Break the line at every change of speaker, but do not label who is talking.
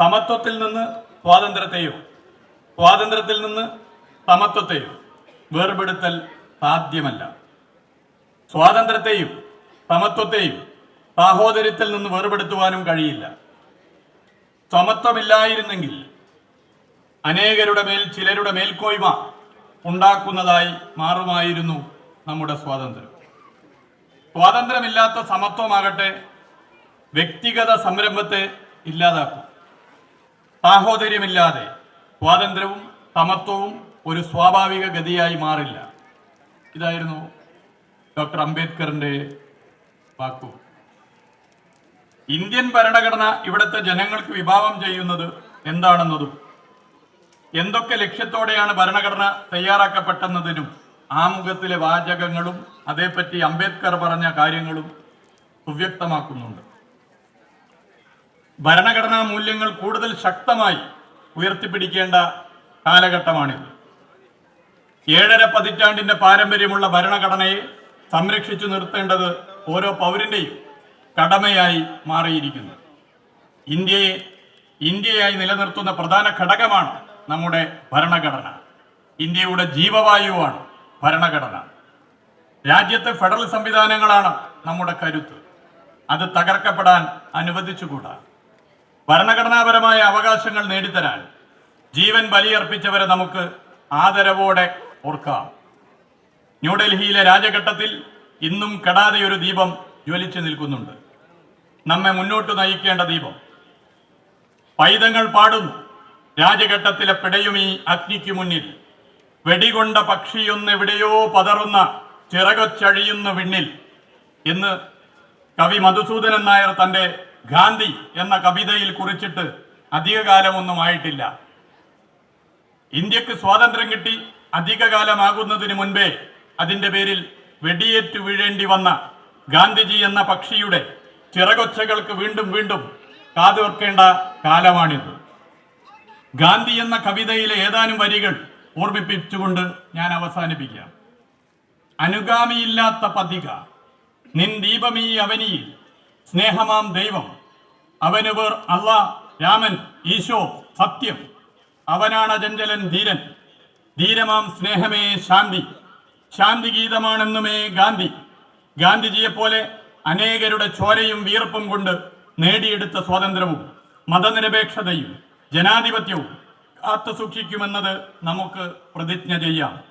സമത്വത്തിൽ നിന്ന് സ്വാതന്ത്ര്യത്തെയോ സ്വാതന്ത്ര്യത്തിൽ നിന്ന് സമത്വത്തെയോ വേർപെടുത്തൽ സാധ്യമല്ല. സ്വാതന്ത്ര്യത്തെയും സമത്വത്തെയും സാഹോദര്യത്തിൽ നിന്ന് വേർപെടുത്തുവാനും കഴിയില്ല. സമത്വമില്ലായിരുന്നെങ്കിൽ അനേകരുടെ മേൽ ചിലരുടെ മേൽക്കോയ്മ ഉണ്ടാക്കുന്നതായി മാറുമായിരുന്നു നമ്മുടെ സ്വാതന്ത്ര്യം. സ്വാതന്ത്ര്യമില്ലാത്ത സമത്വമാകട്ടെ വ്യക്തിഗത സംരംഭത്തെ ഇല്ലാതാക്കും. സാഹോദര്യമില്ലാതെ സ്വാതന്ത്ര്യവും സമത്വവും ഒരു സ്വാഭാവിക ഗതിയായി മാറില്ല. ഇതായിരുന്നു ഡോക്ടർ അംബേദ്കറിന്റെ വാക്കു. ഇന്ത്യൻ ഭരണഘടന ഇവിടുത്തെ ജനങ്ങൾക്ക് വിഭാവം ചെയ്യുന്നത് എന്താണെന്നതും എന്തൊക്കെ ലക്ഷ്യത്തോടെയാണ് ഭരണഘടന തയ്യാറാക്കപ്പെട്ടെന്നതിനും ആമുഖത്തിലെ വാചകങ്ങളും അതേപ്പറ്റി അംബേദ്കർ പറഞ്ഞ കാര്യങ്ങളും സുവ്യക്തമാക്കുന്നുണ്ട്. ഭരണഘടനാ മൂല്യങ്ങൾ കൂടുതൽ ശക്തമായി ഉയർത്തിപ്പിടിക്കേണ്ട കാലഘട്ടമാണിത്. ഏഴര പതിറ്റാണ്ടിന്റെ പാരമ്പര്യമുള്ള ഭരണഘടനയെ സംരക്ഷിച്ചു നിർത്തേണ്ടത് ഓരോ പൗരന്റെയും കടമയായി മാറിയിരിക്കുന്നു. ഇന്ത്യയെ ഇന്ത്യയായി നിലനിർത്തുന്ന പ്രധാന ഘടകമാണ് നമ്മുടെ ഭരണഘടന. ഇന്ത്യയുടെ ജീവവായുവാണ് ഭരണഘടന. രാജ്യത്തെ ഫെഡറൽ സംവിധാനങ്ങളാണ് നമ്മുടെ കരുത്ത്. അത് തകർക്കപ്പെടാൻ അനുവദിച്ചുകൂടാ. ഭരണഘടനാപരമായ അവകാശങ്ങൾ നേടിത്തരാൻ ജീവൻ ബലിയർപ്പിച്ചവരെ നമുക്ക് ആദരവോടെ ഓർക്കാം. ന്യൂഡൽഹിയിലെ രാജഘട്ടത്തിൽ ഇന്നും കെടാതെ ഒരു ദീപം ജ്വലിച്ചു നിൽക്കുന്നുണ്ട്. നമ്മെ മുന്നോട്ട് നയിക്കേണ്ട ദീപം. പൈതങ്ങൾ പാടുന്നു. രാജഘട്ടത്തിലെ പിടയുമീ അഗ്നിക്ക് മുന്നിൽ. വെടികൊണ്ട പക്ഷിയൊന്നെവിടെയോ പതറുന്ന ചിറകൊച്ചഴിയുന്ന വിണ്ണിൽ. എന്ന് കവി മധുസൂദനൻ നായർ തന്റെ ഗാന്ധി എന്ന കവിതയിൽ കുറിച്ചിട്ട് അധികകാലമൊന്നും ആയിട്ടില്ല ഇന്ത്യയ്ക്ക് സ്വാതന്ത്ര്യം കിട്ടി അധികകാലമാകുന്നതിന് മുൻപേ അതിന്റെ പേരിൽ വെടിയേറ്റു വീഴേണ്ടി വന്ന ഗാന്ധിജി എന്ന പക്ഷിയുടെ ചിറകൊച്ചകൾക്ക് വീണ്ടും വീണ്ടും കാതോർക്കേണ്ട കാലമാണിത്. ഗാന്ധി എന്ന കവിതയിലെ ഏതാനും വരികൾ ഓർമ്മിപ്പിച്ചുകൊണ്ട് ഞാൻ അവസാനിപ്പിക്കാം. അനുഗാമിയില്ലാത്ത പതിക നിൻ ദീപമീ അവനിയിൽ സ്നേഹമാം ദൈവം. അവന് പേർ അള്ളാ രാമൻ ഈശോ സത്യം. അവനാണ് അജഞ്ചലൻ ധീരൻ. ധീരമാം സ്നേഹമേ ശാന്തി. ശാന്തി ഗീതമാണെന്നുമേ ഗാന്ധി. ഗാന്ധിജിയെപ്പോലെ അനേകരുടെ ചോരയും വീർപ്പും കൊണ്ട് നേടിയെടുത്ത സ്വാതന്ത്ര്യവും മതനിരപേക്ഷതയും ജനാധിപത്യവും കാത്തു സൂക്ഷിക്കുമെന്നത് നമുക്ക് പ്രതിജ്ഞ ചെയ്യാം.